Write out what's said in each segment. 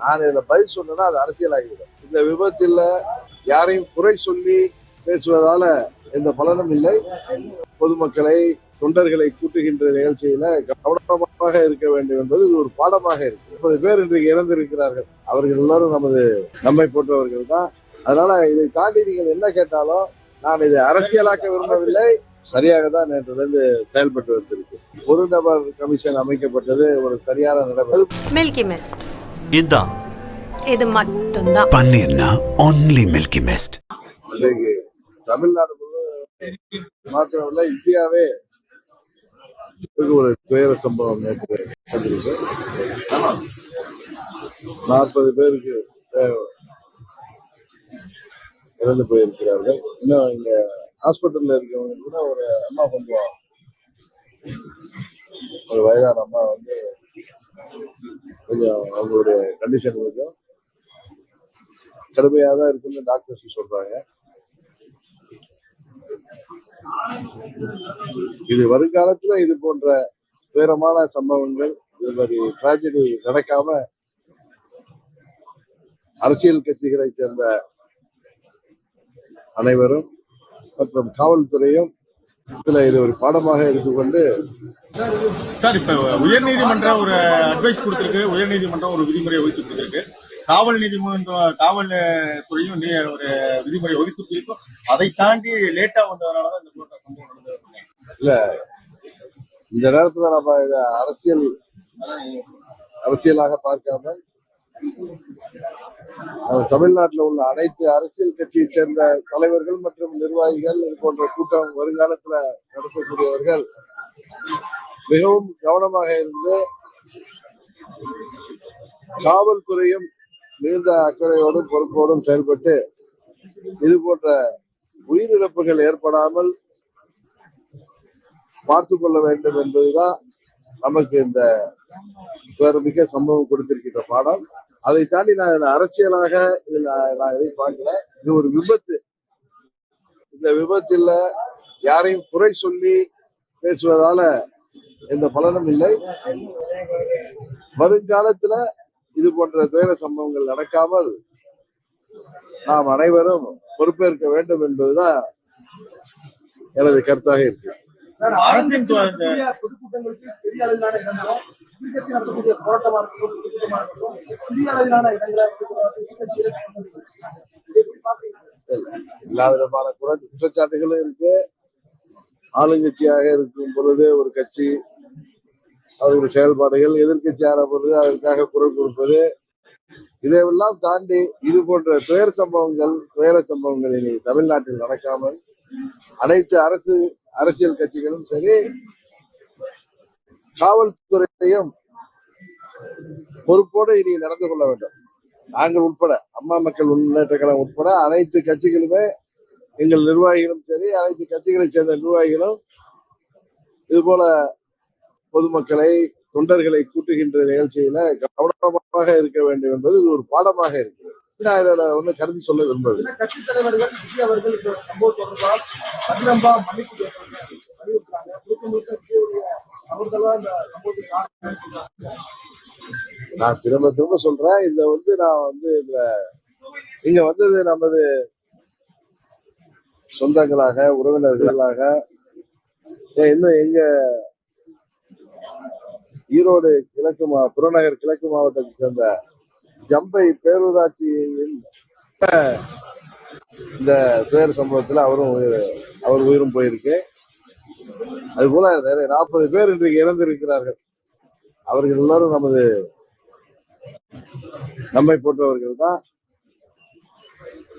நான் இதில் பதில் சொன்னேன்னா அது அரசியலாகிவிடும் இந்த விபத்தில் யாரையும் குறை சொல்லி பேசுவதால எந்த பலனும் இல்லை. பொதுமக்களை தொண்டர்களை கூட்டுகின்ற நிகழ்ச்சியில கவனமாக இருக்க வேண்டும் என்பது ஒரு பாடமாக இருக்கு. முப்பது பேர் இன்றைக்கு இறந்திருக்கிறார்கள். அவர்கள் எல்லாரும் நமது நம்மை போன்றவர்கள் தான். அதனால இதை தாண்டி நீங்கள் என்ன கேட்டாலும் நான் இதை அரசியலாக்க விரும்பவில்லை. சரியாக தான் நேற்றிலிருந்து செயல்பட்டு வந்திருக்கு. ஒரு நபர் கமிஷன் அமைக்கப்பட்டது ஒரு சரியான நடவடிக்கை மில்கி மிஸ்ட் இதுதான். இது மட்டும்தான். பன்னீர்னா ஒன்லி மில்கி மிஸ்ட் இன்றைக்கு தமிழ்நாடு மாத்திரமல்ல இந்தியாவே ஒரு துயர சம்பவம் நேற்று நடந்திருக்கு. நாற்பது பேருக்கு அஹ், இறந்து போயிருக்கிறார்கள். இன்னும் இங்க ஹாஸ்பிட்டல்ல இருக்கவங்க கூட ஒரு அம்மா கொஞ்சம் ஒரு வயதான அம்மா வந்து கொஞ்சம் அவங்களுடைய கண்டிஷன் கொஞ்சம் கடுமையாக தான் இருக்குன்னு டாக்டர்ஸ் சொல்றாங்க. இது வருங்காலத்துல இது போன்ற துயரமான சம்பவங்கள் இது மாதிரி டிராஜடி நடக்காம அரசியல் கட்சிகளை சேர்ந்த அனைவரும் மற்றும் காவல்துறையும் இதுல இது ஒரு பாடமாக எடுத்துக்கொண்டு சார் இப்ப உயர்நீதிமன்றம் ஒரு அட்வைஸ் கொடுத்திருக்கு. உயர்நீதிமன்றம் ஒரு விதிமுறையை வகுத்து கொடுத்திருக்கு காவல் நீதிமன்றம் காவல் துறையும் நீ ஒரு விதிமுறை வகுத்து கொடுத்திருக்கும் அதை தாண்டி லேட்டா வந்ததுனாலதான் இந்த போன்ற சம்பவம் நடந்தது இந்த நேரத்துல நம்ம இத அரசியல் அரசியலாக பார்க்காம தமிழ்நாட்டில் உள்ள அனைத்து அரசியல் கட்சியை சேர்ந்த தலைவர்கள் மற்றும் நிர்வாகிகள் இது போன்ற கூட்டம் வருங்காலத்துல நடத்தக்கூடியவர்கள் மிகவும் கவனமாக இருந்து காவல்துறையும் மிகுந்த அக்கறையோடும் பொறுப்போடும் செயல்பட்டு இது போன்ற உயிரிழப்புகள் ஏற்படாமல் பார்த்து கொள்ள வேண்டும் என்பதுதான் நமக்கு இந்த மிக சம்பவம் கொடுத்திருக்கின்ற பாடம். அதை தாண்டி நான் அரசியலாக இதில் நான் எதையும் பார்க்கல இது ஒரு விபத்து. இந்த விபத்துல யாரையும் குறை சொல்லி பேசுவதால எந்த பலனும் இல்லை. வருங்காலத்துல இது போன்ற துயர சம்பவங்கள் நடக்காமல் நாம் அனைவரும் பொறுப்பேற்க வேண்டும் என்பதுதான் எனது கருத்தாக இருக்கு. எல்லா விதமான குறை- குற்றச்சாட்டுகளும் இருக்கு. ஆளுங்கட்சியாக இருக்கும் பொழுது ஒரு கட்சி அவருடைய செயல்பாடுகள் எதிர்கட்சியான பொழுது அதற்காக குரல் கொடுப்பது இதையெல்லாம் தாண்டி இது போன்ற துயர சம்பவங்கள் துயர சம்பவங்கள் இனி தமிழ்நாட்டில் நடக்காமல் அனைத்து அரசு அரசியல் கட்சிகளும் சரி காவல்துறையையும் பொறுப்போடு இனி நடந்து கொள்ள வேண்டும். நாங்கள் உட்பட அம்மா மக்கள் முன்னேற்ற கழகம் உட்பட அனைத்து கட்சிகளுமே எங்கள் நிர்வாகிகளும் சரி அனைத்து கட்சிகளை சேர்ந்த நிர்வாகிகளும் இது போல பொதுமக்களை தொண்டர்களை கூட்டுகின்ற நிகழ்ச்சியில கவனமாக இருக்க வேண்டும் என்பது இது ஒரு பாடமாக இருக்கு நான் இதில் ஒன்றும் கருதி சொல்ல விரும்பவில்லை. கட்சி தலைவர்கள் விஜய் அவர்கள் சம்பவம் தொடர்பால் மன்னிப்பு நான் திரும்ப திரும்ப சொல்றேன். இந்த வந்து நான் வந்து இந்த இங்க வந்தது நமது சொந்தங்களாக உறவினர்களாக. இன்னும் எங்க ஈரோடு கிழக்கு மா புறநகர் கிழக்கு மாவட்டத்தை சேர்ந்த ஜம்பை பேரூராட்சியின் இந்த துயர் சம்பவத்துல அவரும் உயிர் அவர் உயிரும் போயிருக்கு. அது போல நிறைய நாற்பது பேர் இன்றைக்கு இறந்திருக்கிறார்கள். அவர்கள் எல்லாரும் நமது நம்மை போன்றவர்கள் தான்.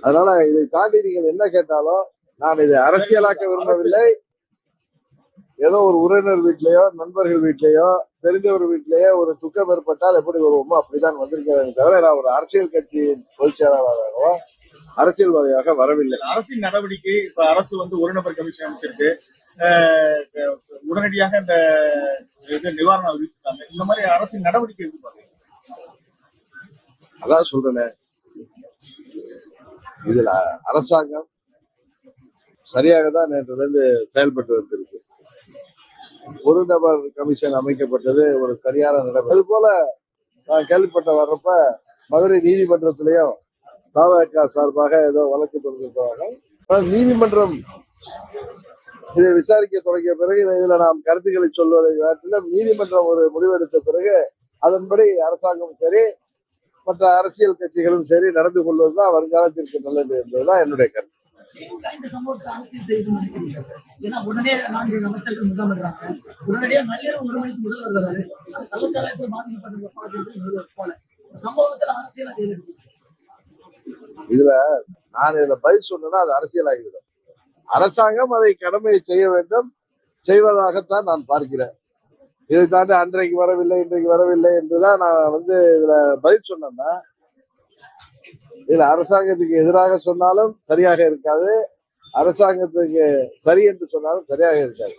அதனால இதை தாண்டி நீங்கள் என்ன கேட்டாலும் நான் இதை அரசியலாக்க விரும்பவில்லை. ஏதோ ஒரு உறவினர் வீட்லயோ நண்பர்கள் வீட்லயோ தெரிந்தவர் வீட்லயோ ஒரு துக்கம் ஏற்பட்டால் எப்படி வருவோமோ அப்படிதான் வந்திருக்கிறேன் தவிர நான் ஒரு அரசியல் கட்சியின் பொதுச் செயலாளராகவோ அரசியல்வாதியாக வரவில்லை. அரசின் நடவடிக்கை இப்ப அரசு வந்து ஒரு நபர் கமிஷன் அமைச்சிருக்கு. உடனடியாக இந்த இது நிவாரணம் அறிவிச்சிருக்காங்க. இந்த மாதிரி அரசின் நடவடிக்கை எப்படி அதான் சொல்றேனே. இதுல அரசாங்கம் சரியாக தான் நேற்றிலிருந்து செயல்பட்டு வந்திருக்கு. ஒரு நபர் கமிஷன் அமைக்கப்பட்டது ஒரு சரியான நடவடிக்கை அது போல நான் கேள்விப்பட்ட வர்றப்ப மதுரை நீதிமன்றத்திலையும் தவக சார்பாக ஏதோ வழக்கு தொடர்ந்திருப்பாங்க ஆனால் நீதிமன்றம் இதை விசாரிக்க தொடங்கிய பிறகு இதுல நாம் கருத்துக்களை சொல்வதை காட்டிலும் நீதிமன்றம் ஒரு முடிவெடுத்த பிறகு அதன்படி அரசாங்கம் சரி மற்ற அரசியல் கட்சிகளும் சரி நடந்து கொள்வதுதான் வருங்காலத்திற்கு நல்லது என்பதுதான் என்னுடைய கருத்து. திமுக இந்த சம்பவத்தை அரசியல் செய்து நினைக்கிறீங்க ஏன்னா உடனே நான்கு அமைச்சர்கள் முகாம் பண்றாங்க உடனடியா நள்ளிரவு ஒரு மணிக்கு முதல்வர் வர்றாரு. கள்ளச்சாராயத்தில் பாதிக்கப்பட்ட பாதிப்பு போல. சம்பவத்துல அரசியல் இதுல நான் இதுல பதில் சொன்னேன்னா அது அரசியலாகிவிடும் அரசாங்கம் அதை கடமையை செய்ய வேண்டும். செய்வதாகத்தான் நான் பார்க்கிறேன். இதை தாண்டி அன்றைக்கு வரவில்லை இன்றைக்கு வரவில்லை என்றுதான் நான் வந்து இதுல பதில் சொன்னேன்னா இதுல அரசாங்கத்துக்கு எதிராக சொன்னாலும் சரியாக இருக்காது. அரசாங்கத்துக்கு சரி என்று சொன்னாலும் சரியாக இருக்காது.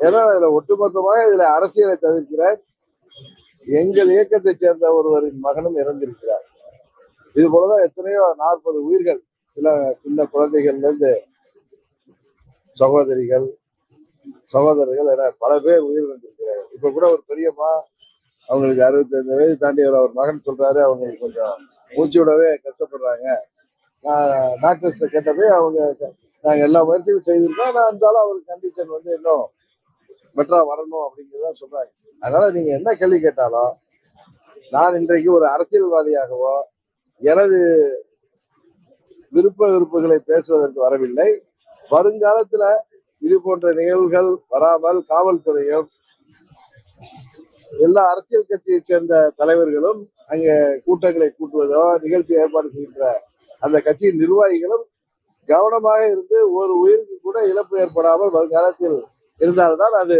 ஏன்னா இதுல ஒட்டுமொத்தமாக இதுல அரசியலை தவிர்க்கிறார். எங்கள் இயக்கத்தை சேர்ந்த ஒருவரின் மகனும் இறந்திருக்கிறார். இது போலதான் எத்தனையோ நாற்பது உயிர்கள் சில சின்ன குழந்தைகள்ல இருந்து சகோதரிகள் சகோதரர்கள் என பல பேர் உயிரிழந்திருக்கிறார்கள் இப்ப கூட ஒரு பெரியம்மா அவங்களுக்கு அறுபத்தைந்து வயது தாண்டி ஒரு அவர் மகன் சொல்றாரு அவங்களுக்கு கொஞ்சம் மூச்சு விடவே கஷ்டப்படுறாங்க. நான் டாக்டர்ஸ்ட கேட்டதே அவங்க நாங்கள் எல்லா முயற்சியும் செய்திருக்கோம். நான் இருந்தாலும் அவருக்கு கண்டிஷன் வந்து இன்னும் பெட்டராக வரணும் அப்படிங்கிறத சொல்கிறாங்க அதனால் நீங்கள் என்ன கேள்வி கேட்டாலும் நான் இன்றைக்கு ஒரு அரசியல்வாதியாகவோ எனது விருப்ப விருப்புகளை பேசுவதற்கு வரவில்லை. வருங்காலத்தில் இது போன்ற நிகழ்வுகள் வராமல் காவல்துறையும் எல்லா அரசியல் கட்சியைச் சேர்ந்த தலைவர்களும் அங்க கூட்டங்களை கூட்டுவதோ நிகழ்ச்சி ஏற்பாடு செய்கின்ற அந்த கட்சியின் நிர்வாகிகளும் கவனமாக இருந்து ஒரு உயிருக்கு கூட இழப்பு ஏற்படாமல் வருங்காலத்தில் இருந்தால்தான் அது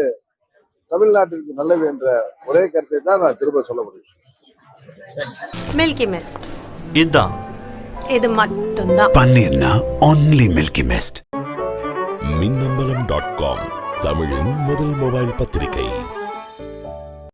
தமிழ்நாட்டிற்கு நல்லது என்ற ஒரே கருத்தை தான் நான் திரும்ப சொல்ல முடியும். மில்கி மிஸ்ட் இதான். இது மட்டும்தான். பன்னீர்னா only Milky Mist Minnambalam dot com தமிழின் முதல் மொபைல் பத்திரிகை.